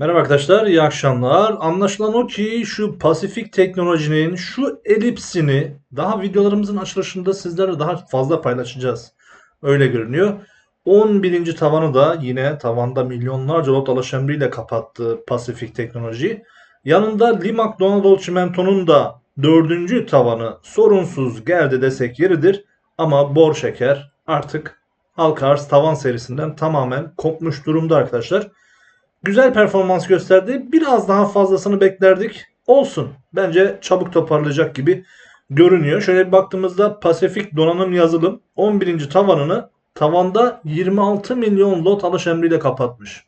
Merhaba arkadaşlar, iyi akşamlar. Anlaşılan o ki şu Pasifik teknolojinin şu elipsini daha videolarımızın açılışında sizlerle daha fazla paylaşacağız. Öyle görünüyor. 11. tavanı da yine tavanda milyonlarca lot alış kapattı Pasifik teknoloji. Yanında Limak Donadol Çimento'nun da dördüncü tavanı sorunsuz geldi desek yeridir. Ama Bor Şeker artık halka tavan serisinden tamamen kopmuş durumda arkadaşlar güzel performans gösterdi. Biraz daha fazlasını beklerdik. Olsun. Bence çabuk toparlayacak gibi görünüyor. Şöyle bir baktığımızda Pasifik Donanım Yazılım 11. tavanını tavanda 26 milyon lot alış emriyle kapatmış.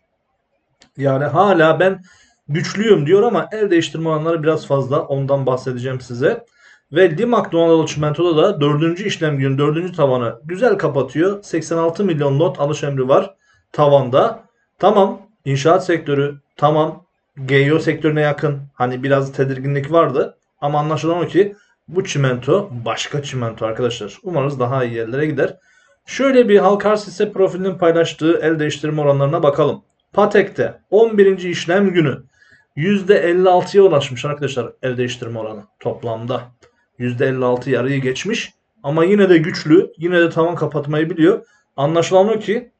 Yani hala ben güçlüyüm diyor ama el değiştirme oranları biraz fazla. Ondan bahsedeceğim size. Ve Limak Donanım Çimento'da da 4. işlem günü 4. tavanı güzel kapatıyor. 86 milyon lot alış emri var tavanda. Tamam İnşaat sektörü tamam GEO sektörüne yakın. Hani biraz tedirginlik vardı. Ama anlaşılan o ki bu çimento başka çimento arkadaşlar. Umarız daha iyi yerlere gider. Şöyle bir halka arz hisse profilinin paylaştığı el değiştirme oranlarına bakalım. Patek'te 11. işlem günü %56'ya ulaşmış arkadaşlar el değiştirme oranı toplamda. %56 yarıyı geçmiş. Ama yine de güçlü. Yine de tavan kapatmayı biliyor. Anlaşılan o ki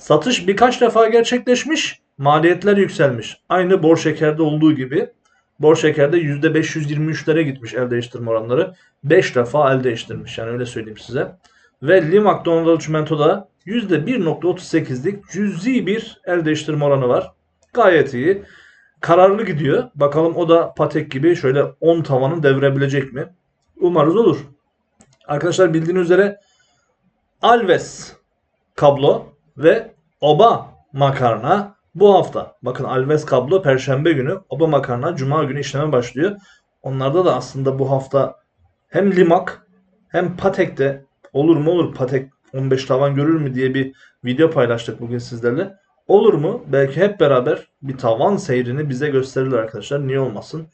Satış birkaç defa gerçekleşmiş, maliyetler yükselmiş. Aynı bor şekerde olduğu gibi. Bor şekerde %523'lere gitmiş el değiştirme oranları. 5 defa el değiştirmiş yani öyle söyleyeyim size. Ve Limak Donanım Çimento'da %1.38'lik cüzi bir el değiştirme oranı var. Gayet iyi. Kararlı gidiyor. Bakalım o da Patek gibi şöyle 10 tavanı devirebilecek mi? Umarız olur. Arkadaşlar bildiğiniz üzere Alves kablo ve oba makarna bu hafta. Bakın Alves kablo perşembe günü, oba makarna cuma günü işleme başlıyor. Onlarda da aslında bu hafta hem Limak hem Patek'te olur mu olur Patek 15 tavan görür mü diye bir video paylaştık bugün sizlerle. Olur mu? Belki hep beraber bir tavan seyrini bize gösterirler arkadaşlar. Niye olmasın?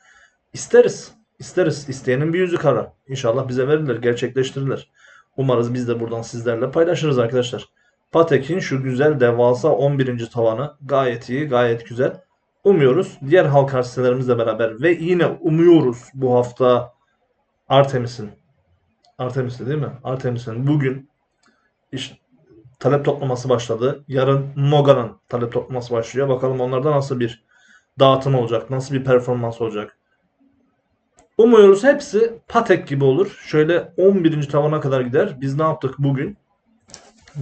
İsteriz. İsteriz. İsteyenin bir yüzü kara. İnşallah bize verirler, gerçekleştirirler. Umarız biz de buradan sizlerle paylaşırız arkadaşlar. Patek'in şu güzel devasa 11. tavanı gayet iyi, gayet güzel. Umuyoruz diğer halka sitelerimizle beraber ve yine umuyoruz bu hafta Artemis'in Artemis'te değil mi? Artemis'in bugün iş, talep toplaması başladı. Yarın Noga'nın talep toplaması başlıyor. Bakalım onlarda nasıl bir dağıtım olacak, nasıl bir performans olacak. Umuyoruz hepsi Patek gibi olur. Şöyle 11. tavana kadar gider. Biz ne yaptık bugün?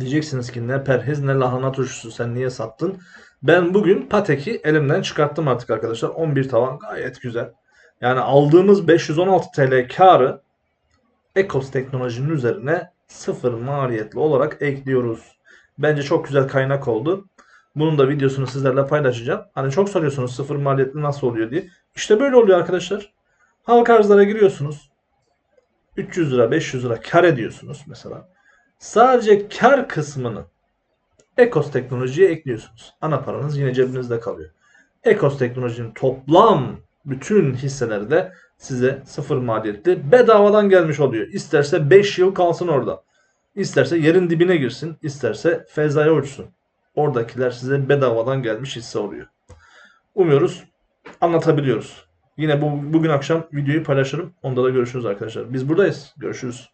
Diyeceksiniz ki ne perhiz ne lahana turşusu sen niye sattın? Ben bugün Patek'i elimden çıkarttım artık arkadaşlar. 11 tavan gayet güzel. Yani aldığımız 516 TL karı Ekos teknolojinin üzerine sıfır maliyetli olarak ekliyoruz. Bence çok güzel kaynak oldu. Bunun da videosunu sizlerle paylaşacağım. Hani çok soruyorsunuz sıfır maliyetli nasıl oluyor diye. İşte böyle oluyor arkadaşlar. Halka arzlara giriyorsunuz. 300 lira 500 lira kar ediyorsunuz mesela. Sadece kar kısmını Ekos teknolojiye ekliyorsunuz. Ana paranız yine cebinizde kalıyor. Ekos teknolojinin toplam bütün hisseleri de size sıfır maliyetli bedavadan gelmiş oluyor. İsterse 5 yıl kalsın orada. İsterse yerin dibine girsin, isterse fezaya uçsun. Oradakiler size bedavadan gelmiş hisse oluyor. Umuyoruz anlatabiliyoruz. Yine bu bugün akşam videoyu paylaşırım. Onda da görüşürüz arkadaşlar. Biz buradayız. Görüşürüz.